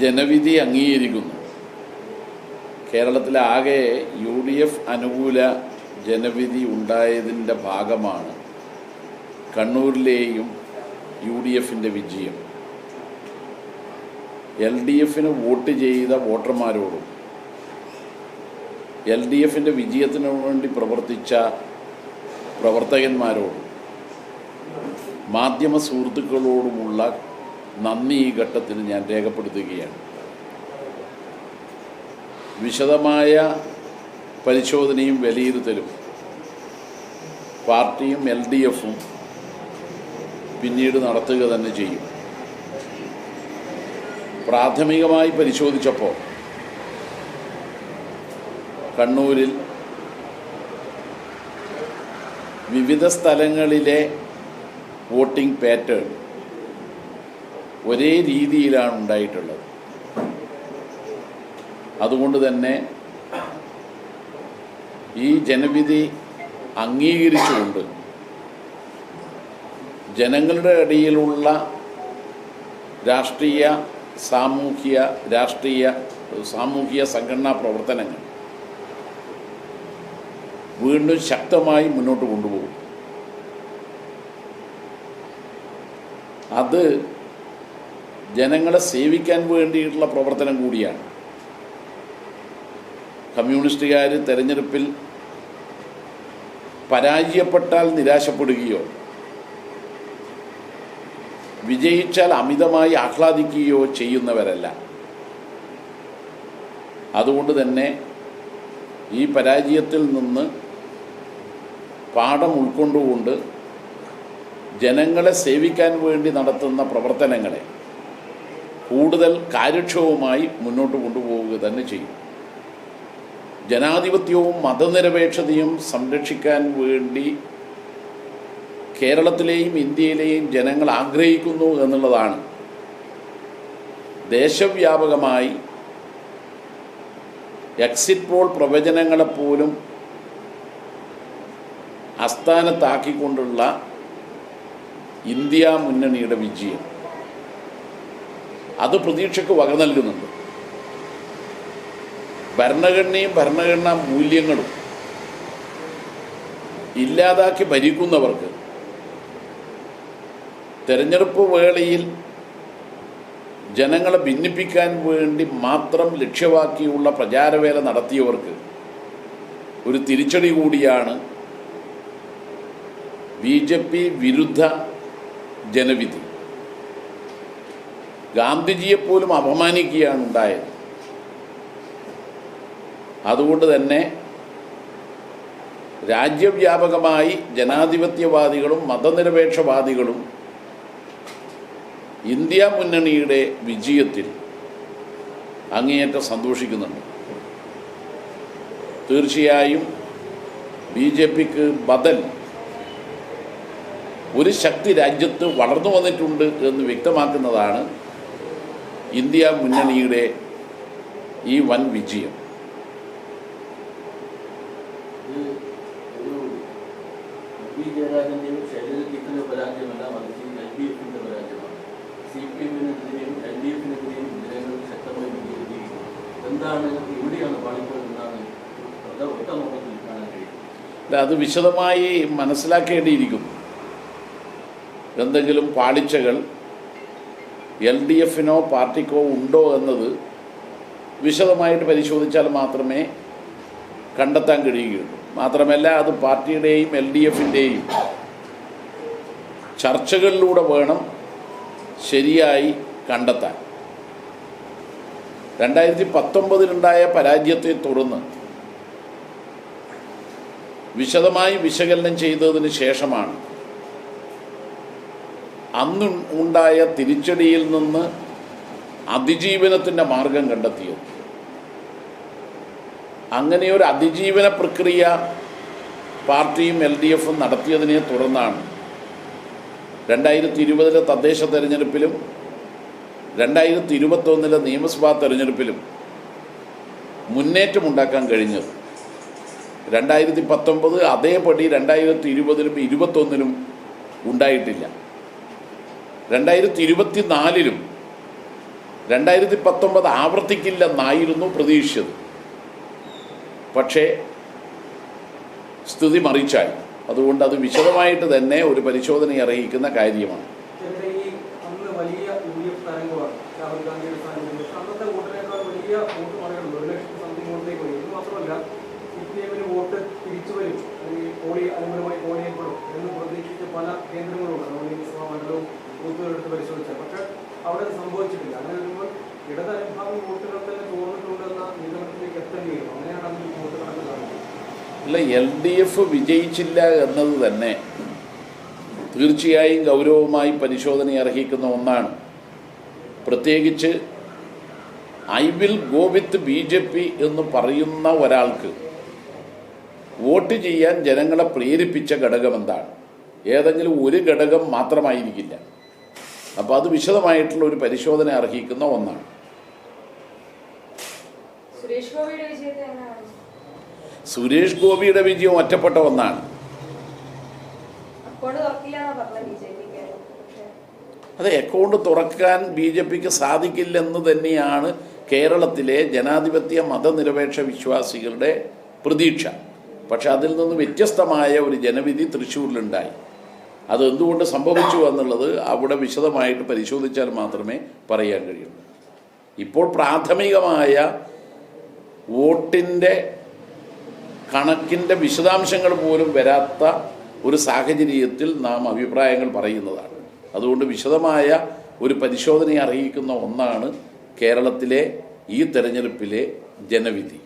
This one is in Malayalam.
ജനവിധി അംഗീകരിക്കുന്നു. കേരളത്തിലാകെ യു ഡി എഫ് അനുകൂല ജനവിധി ഉണ്ടായതിന്റെ ഭാഗമാണ് കണ്ണൂരിലെയും യു ഡി എഫിന്റെ വിജയം. എൽ ഡി എഫിന് വോട്ട് ചെയ്ത വോട്ടർമാരോടും എൽ ഡി എഫിന്റെ വിജയത്തിനു വേണ്ടി പ്രവർത്തിച്ച പ്രവർത്തകന്മാരോടും മാധ്യമ സുഹൃത്തുക്കളോടുമുള്ള നന്ദി ഈ ഘട്ടത്തിൽ ഞാൻ രേഖപ്പെടുത്തുകയാണ്. വിശദമായ പരിശോധനയും വിലയിരുത്തലും പാർട്ടിയും എൽ ഡി എഫും പിന്നീട് നടത്തുക തന്നെ ചെയ്യും. പ്രാഥമികമായി പരിശോധിച്ചപ്പോൾ കണ്ണൂരിൽ വിവിധ സ്ഥലങ്ങളിലെ വോട്ടിംഗ് പാറ്റേൺ ഒരേ രീതിയിലാണ് ഉണ്ടായിട്ടുള്ളത്. അതുകൊണ്ട് തന്നെ ഈ ജനവിധി അംഗീകരിച്ചുകൊണ്ട് ജനങ്ങളുടെ ഇടയിലുള്ള രാഷ്ട്രീയ സാമൂഹ്യ രാഷ്ട്രീയ സാമൂഹിക സംഘടനാ പ്രവർത്തനങ്ങൾ വീണ്ടും ശക്തമായി മുന്നോട്ട് കൊണ്ടുപോകും. അത് ജനങ്ങളെ സേവിക്കാൻ വേണ്ടിയിട്ടുള്ള പ്രവർത്തനം കൂടിയാണ്. കമ്മ്യൂണിസ്റ്റുകാർ തെരഞ്ഞെടുപ്പിൽ പരാജയപ്പെട്ടാൽ നിരാശപ്പെടുകയോ വിജയിച്ചാൽ അമിതമായി ആഹ്ലാദിക്കുകയോ ചെയ്യുന്നവരല്ല. അതുകൊണ്ട് തന്നെ ഈ പരാജയത്തിൽ നിന്ന് പാഠം ഉൾക്കൊണ്ടുകൊണ്ട് ജനങ്ങളെ സേവിക്കാൻ വേണ്ടി നടത്തുന്ന പ്രവർത്തനങ്ങളെ കൂടുതൽ കാര്യക്ഷമമായി മുന്നോട്ട് കൊണ്ടുപോവുക തന്നെ ചെയ്യും. ജനാധിപത്യവും മതനിരപേക്ഷതയും സംരക്ഷിക്കാൻ വേണ്ടി കേരളത്തിലെയും ഇന്ത്യയിലെയും ജനങ്ങൾ ആഗ്രഹിക്കുന്നു എന്നുള്ളതാണ്. ദേശവ്യാപകമായി എക്സിറ്റ് പോൾ പ്രവചനങ്ങളെപ്പോലും അസ്ഥാനത്താക്കിക്കൊണ്ടുള്ള ഇന്ത്യ മുന്നണിയുടെ വിജയം. അത് പ്രതീക്ഷയ്ക്ക് വക നൽകുന്നുണ്ട്. ഭരണഘടനയും ഭരണഘടനാ മൂല്യങ്ങളും ഇല്ലാതാക്കി ഭരിക്കുന്നവർക്ക് തെരഞ്ഞെടുപ്പ് വേളയിൽ ജനങ്ങളെ ഭിന്നിപ്പിക്കാൻ വേണ്ടി മാത്രം ലക്ഷ്യമാക്കിയുള്ള പ്രചാരവേല നടത്തിയവർക്ക് ഒരു തിരിച്ചടി കൂടിയാണ് ബി ജെ പി വിരുദ്ധ ജനവിധി. ഗാന്ധിജിയെപ്പോലും അപമാനിക്കുകയാണ് ഉണ്ടായത് അതുകൊണ്ട് തന്നെ രാജ്യവ്യാപകമായി ജനാധിപത്യവാദികളും മതനിരപേക്ഷവാദികളും ഇന്ത്യ മുന്നണിയുടെ വിജയത്തിൽ അങ്ങേയറ്റം സന്തോഷിക്കുന്നുണ്ട്. തീർച്ചയായും ബി ജെ പിക്ക് ബദൽ ഒരു ശക്തി രാജ്യത്ത് വളർന്നു വന്നിട്ടുണ്ട് എന്ന് വ്യക്തമാക്കുന്നതാണ് ഇന്ത്യ മുന്നണിയുടെ ഈ വൻ വിജയം. അത് വിശദമായി മനസ്സിലാക്കേണ്ടിയിരിക്കുന്നു. എന്തെങ്കിലും പാളിച്ചകൾ എൽ ഡി എഫിനോ പാർട്ടിക്കോ ഉണ്ടോ എന്നത് വിശദമായിട്ട് പരിശോധിച്ചാൽ മാത്രമേ കണ്ടെത്താൻ കഴിയുകയുള്ളൂ. മാത്രമല്ല അത് പാർട്ടിയുടെയും എൽ ഡി എഫിന്റെയും ചർച്ചകളിലൂടെ വേണം ശരിയായി കണ്ടെത്താൻ. രണ്ടായിരത്തി പത്തൊമ്പതിലുണ്ടായ പരാജയത്തെ തുടർന്ന് വിശദമായി വിശകലനം ചെയ്തതിന് ശേഷമാണ് അന്ന് ഉണ്ടായ തിരിച്ചടിയിൽ നിന്ന് അതിജീവനത്തിന്റെ മാർഗം കണ്ടെത്തിയത് അങ്ങനെ ഒരു അതിജീവന പ്രക്രിയ പാർട്ടിയും എൽ ഡി എഫും നടത്തിയതിനെ തുടർന്നാണ് രണ്ടായിരത്തി ഇരുപതിലെ തദ്ദേശ തെരഞ്ഞെടുപ്പിലും രണ്ടായിരത്തി ഇരുപത്തൊന്നിലെ നിയമസഭാ തെരഞ്ഞെടുപ്പിലും മുന്നേറ്റമുണ്ടാക്കാൻ കഴിഞ്ഞത്. രണ്ടായിരത്തി പത്തൊമ്പത് അതേപടി രണ്ടായിരത്തി ഇരുപതിലും ഇരുപത്തൊന്നിലും ഉണ്ടായിട്ടില്ല. രണ്ടായിരത്തി ഇരുപത്തി നാലിലും രണ്ടായിരത്തി പത്തൊമ്പത് ആവർത്തിക്കില്ലെന്നായിരുന്നു പ്രതീക്ഷിച്ചത്. പക്ഷേ സ്ഥിതി മറിച്ചായി. അതുകൊണ്ട് അത് വിശദമായിട്ട് തന്നെ ഒരു പരിശോധന അർഹിക്കുന്ന കാര്യമാണ്. പല കേന്ദ്രങ്ങളുണ്ട്. ബൂത്തുകളെടുത്ത് പരിശോധിച്ചാൽ. പക്ഷെ അവിടെ സംഭവിച്ചിട്ടില്ല. അങ്ങനെ വരുമ്പോൾ ഇടത് അനുഭാവി വോട്ടുകൾ തന്നെ ചോർന്നിട്ടുണ്ടെന്ന നിഗമനത്തിലേക്ക് എത്തേണ്ടി വരും അങ്ങനെയാണ് അതിൽ വോട്ട് കണക്കുകാരുന്നത് അല്ല എൽ ഡി എഫ് വിജയിച്ചില്ല എന്നത് തന്നെ തീർച്ചയായും ഗൗരവമായി പരിശോധന അർഹിക്കുന്ന ഒന്നാണ്. പ്രത്യേകിച്ച് I will go with B J P എന്ന് പറയുന്ന ഒരാൾക്ക് വോട്ട് ചെയ്യാൻ ജനങ്ങളെ പ്രേരിപ്പിച്ച ഘടകം എന്താണ് ഏതെങ്കിലും ഒരു ഘടകം മാത്രമായിരിക്കില്ല. അപ്പോൾ അത് വിശദമായിട്ടുള്ള ഒരു പരിശോധന അർഹിക്കുന്ന ഒന്നാണ്. സുരേഷ് ഗോപിയുടെ വിജയം ഒറ്റപ്പെട്ട ഒന്നാണ്. അതെ അക്കൗണ്ട് തുറക്കാൻ ബി ജെ പിക്ക് സാധിക്കില്ലെന്ന് തന്നെയാണ് കേരളത്തിലെ ജനാധിപത്യ മതനിരപേക്ഷ വിശ്വാസികളുടെ പ്രതീക്ഷ. പക്ഷെ അതിൽ നിന്ന് വ്യത്യസ്തമായ ഒരു ജനവിധി തൃശ്ശൂരിലുണ്ടായി. അത് എന്തുകൊണ്ട് സംഭവിച്ചു എന്നുള്ളത് അവിടെ വിശദമായിട്ട് പരിശോധിച്ചാൽ മാത്രമേ പറയാൻ കഴിയുള്ളൂ ഇപ്പോൾ പ്രാഥമികമായ വോട്ടിന്റെ കണക്കിന്റെ വിശദാംശങ്ങൾ പോലും വരാത്ത ഒരു സാഹചര്യത്തിൽ നാം അഭിപ്രായങ്ങൾ പറയുന്നതാണ്. അതുകൊണ്ട് വിശദമായ ഒരു പരിശോധനയെ അറിയിക്കുന്ന ഒന്നാണ് കേരളത്തിലെ ഈ തെരഞ്ഞെടുപ്പിലെ ജനവിധി.